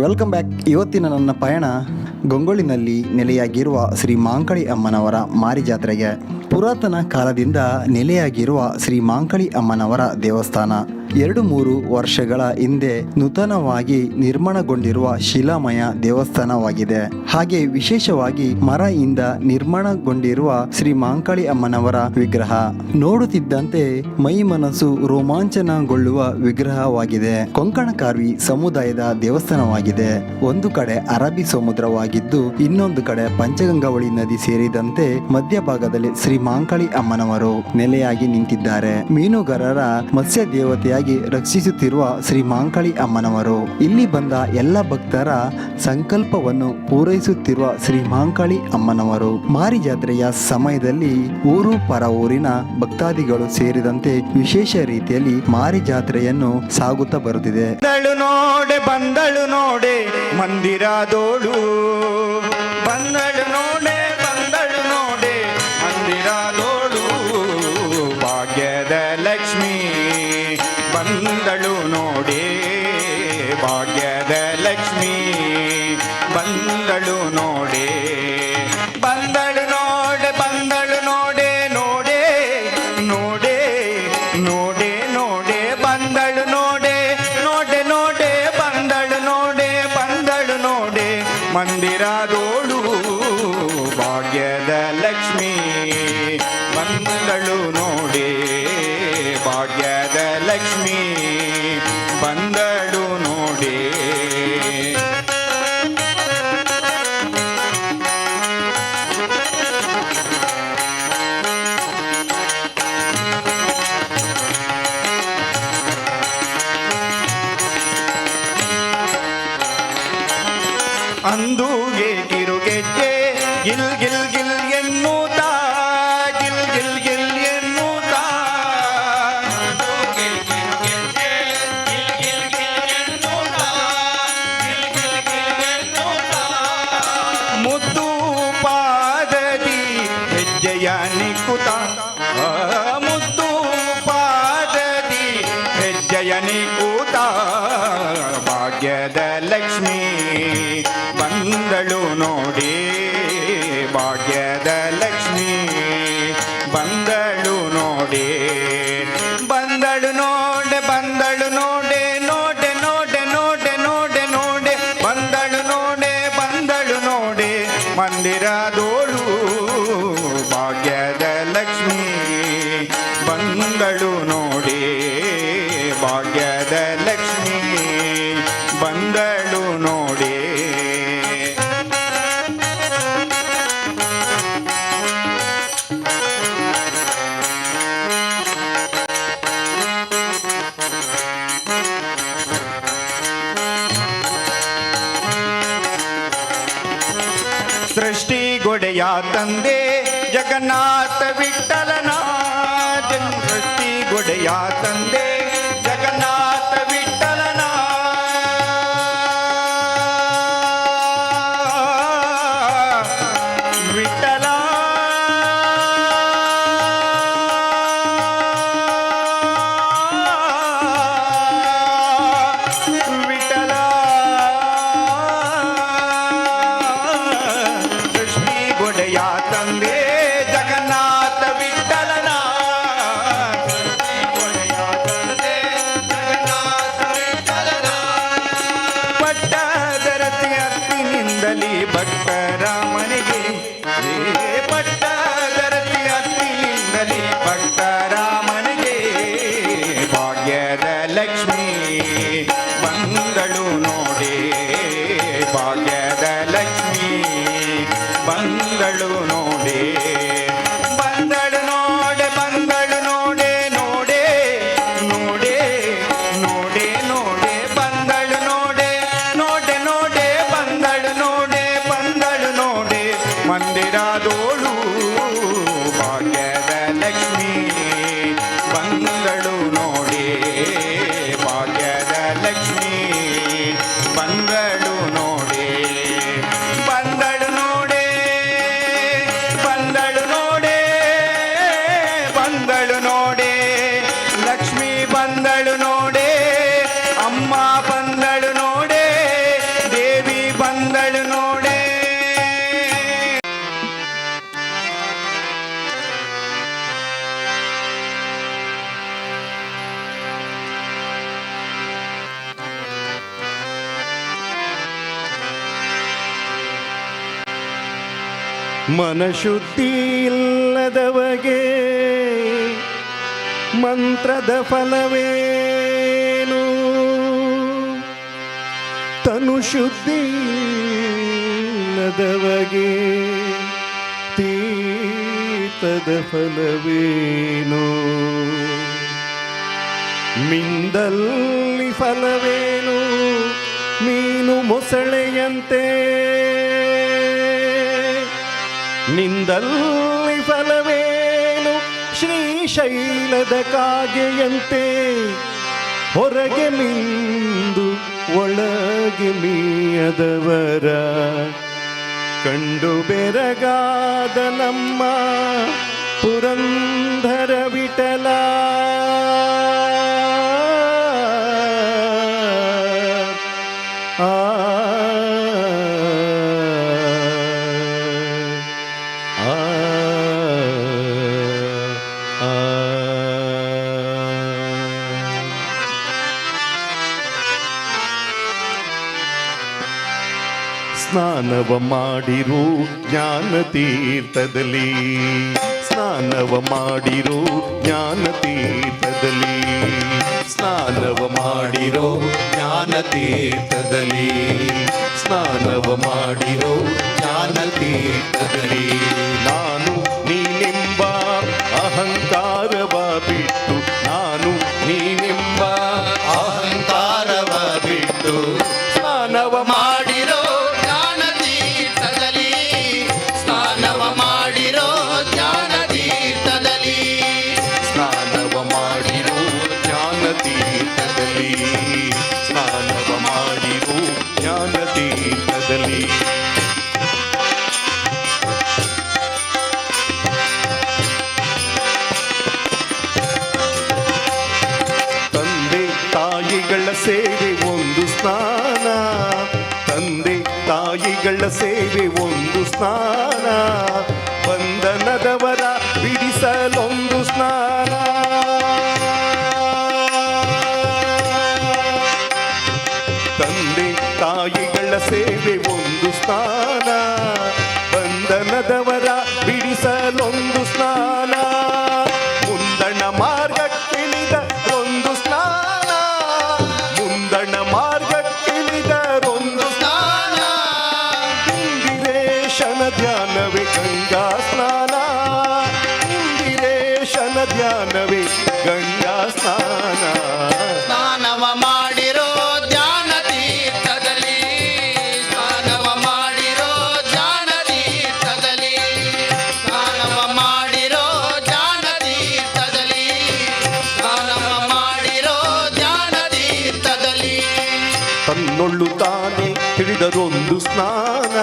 Welcome back ಇವತ್ತಿನ ನನ್ನ ಪಯಣ ಗಂಗೊಳ್ಳಿನಲ್ಲಿ ನೆಲೆಯಾಗಿರುವ ಶ್ರೀ ಮಾಂಕಳಿ ಅಮ್ಮನವರ ಮಾರಿ ಜಾತ್ರೆಗೆ ಪುರಾತನ ಕಾಲದಿಂದ ನೆಲೆಯಾಗಿರುವ ಶ್ರೀ ಮಾಂಕಳಿ ಅಮ್ಮನವರ ದೇವಸ್ಥಾನ. ಎರಡು ಮೂರು ವರ್ಷಗಳ ಹಿಂದೆ ನೂತನವಾಗಿ ನಿರ್ಮಾಣಗೊಂಡಿರುವ ಶಿಲಾಮಯ ದೇವಸ್ಥಾನವಾಗಿದೆ. ಹಾಗೆ ವಿಶೇಷವಾಗಿ ಮರದಿಂದ ನಿರ್ಮಾಣಗೊಂಡಿರುವ ಶ್ರೀ ಮಾಂಕಳಿ ಅಮ್ಮನವರ ವಿಗ್ರಹ. ನೋಡುತ್ತಿದ್ದಂತೆ ಮೈ ಮನಸ್ಸು ರೋಮಾಂಚನಗೊಳ್ಳುವ ವಿಗ್ರಹವಾಗಿದೆ. ಕೊಂಕಣಕಾರ್ವಿ ಸಮುದಾಯದ ದೇವಸ್ಥಾನವಾಗಿದೆ. ಒಂದು ಕಡೆ ಅರಬ್ಬಿ ಸಮುದ್ರವಾಗಿದ್ದು ಇನ್ನೊಂದು ಕಡೆ ಪಂಚಗಂಗಾವಳಿ ನದಿ ಸೇರಿದಂತೆ ಮಧ್ಯಭಾಗದಲ್ಲಿ ಶ್ರೀ ಮಾಂಕಳಿ ಅಮ್ಮನವರು ನೆಲೆಯಾಗಿ ನಿಂತಿದ್ದಾರೆ. ಮೀನುಗಾರರ ಮತ್ಸ್ಯ ದೇವತೆಯಾಗಿ ರಕ್ಷಿಸುತ್ತಿರುವ ಶ್ರೀ ಮಾಂಕಳಿ ಅಮ್ಮನವರು, ಇಲ್ಲಿ ಬಂದ ಎಲ್ಲ ಭಕ್ತರ ಸಂಕಲ್ಪವನ್ನು ಪೂರೈಸುತ್ತಿರುವ ಶ್ರೀ ಮಾಂಕಳಿ ಅಮ್ಮನವರು. ಮಾರಿ ಜಾತ್ರೆಯ ಸಮಯದಲ್ಲಿ ಊರು, ಪರ ಊರಿನ ಭಕ್ತಾದಿಗಳು ಸೇರಿದಂತೆ ವಿಶೇಷ ರೀತಿಯಲ್ಲಿ ಮಾರಿ ಜಾತ್ರೆಯನ್ನು ಸಾಗುತ್ತಾ ಬರುತ್ತಿದೆ. ಬಂದಳು ನೋಡೆ ಮಂದಿರದೋಳು ಬಂದಳು ಗೊಡೆಯ ತಂದೆ ಜಗನ್ನಾಥ ವಿಠಲನ ಜನ್ ಸೃಷ್ಟಿ ಗೊಡೆಯ ತಂದೆ. ಹತ್ತಿನಿಂದಲಿ ಭಕ್ತರ ಬಂದಳು ನೋಡೆ ಅಮ್ಮ ಬಂದಳು ನೋಡೆ ದೇವಿ ಬಂದಳು ನೋಡೆ ಮನಶುದ್ಧಿ ಇಲ್ಲದವ ಮಂತ್ರದ ಫಲವೇನು? ತನು ಶುದ್ಧಿ ನದವಗೆ ತೀತದ ಫಲವೇನು? ಮಿಂದಲ್ಲಿ ಫಲವೇನು? ಮೀನು ಮೊಸಳೆಯಂತೆ ನಿಂದಲ್ಲಿ ಫಲವೇನು? ಶ್ರೀಶೈಲದ ಕಾಗೆಯಂತೆ ಹೊರಗೆ ಮಿಂದು ಒಳಗೆ ಮೀಯದವರ. ಕಂಡು ಬೆರಗಾದ ನಮ್ಮ ಪುರಂದರ ವಿಠಲ ಸ್ನಾನವ ಮಾಡಿರು ಜ್ಞಾನ ತೀರ್ಥದಲ್ಲಿ ಸ್ನಾನವ ಮಾಡಿರು ಜ್ಞಾನ ತೀರ್ಥದಲ್ಲಿ ಸ್ನಾನವ ಮಾಡಿರೋ ಜ್ಞಾನ ತೀರ್ಥದಲ್ಲಿ ಸ್ನಾನವ ಮಾಡಿರೋ ಜ್ಞಾನ ತೀರ್ಥದಲ್ಲಿ ನಾನು ನೀನೆಂಬ ಅಹಂಕಾರವ ಬಿಟ್ಟು ಸೇವೆ ಒಂದು ಸ್ನಾನ ಬಂಧನದವರ ಬಿಡಿಸಲೊಂದು ಸ್ನಾನ ತಂದೆ ತಾಯಿಗಳ ಸೇವೆ ಒಂದು ಸ್ನಾನ ಧ್ಯಾನವೇ ಗಂಗಾ ಸ್ನಾನ. ಇಂದಿರೇಶನ ಧ್ಯಾನವೇ ಗಂಗಾ ಸ್ನಾನ. ಸ್ನಾನವ ಮಾಡಿರೋ ಧ್ಯಾನ ತೀರ್ಥದಲ್ಲಿ ಸ್ನಾನವ ಮಾಡಿರೋ ಧ್ಯಾನ ತೀರ್ಥದಲ್ಲಿ ಸ್ನಾನವ ಮಾಡಿರೋ ಧ್ಯಾನ ತೀರ್ಥದಲ್ಲಿ ಸ್ನಾನವ ಮಾಡಿರೋ ಧ್ಯಾನ ತೀರ್ಥದಲ್ಲಿ. ತನ್ನೊಳ್ಳು ತಾನೇ ತಿಳಿದರೊಂದು ಸ್ನಾನ.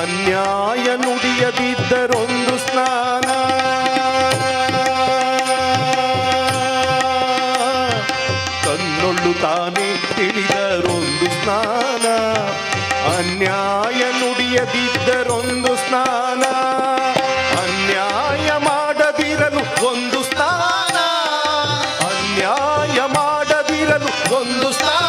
ಅನ್ಯಾಯ ನುಡಿಯದಿದ್ದರೊಂದು ಸ್ನಾನ. ಕನ್ನೊಳ್ಳು ತಾನೇ ತಿಳಿದರೊಂದು ಸ್ನಾನ. ಅನ್ಯಾಯ ನುಡಿಯದಿದ್ದರೊಂದು ಸ್ನಾನ. ಅನ್ಯಾಯ ಮಾಡದಿರಲು ಒಂದು ಸ್ನಾನ. ಅನ್ಯಾಯ ಮಾಡದಿರಲು ಒಂದು ಸ್ನಾನ.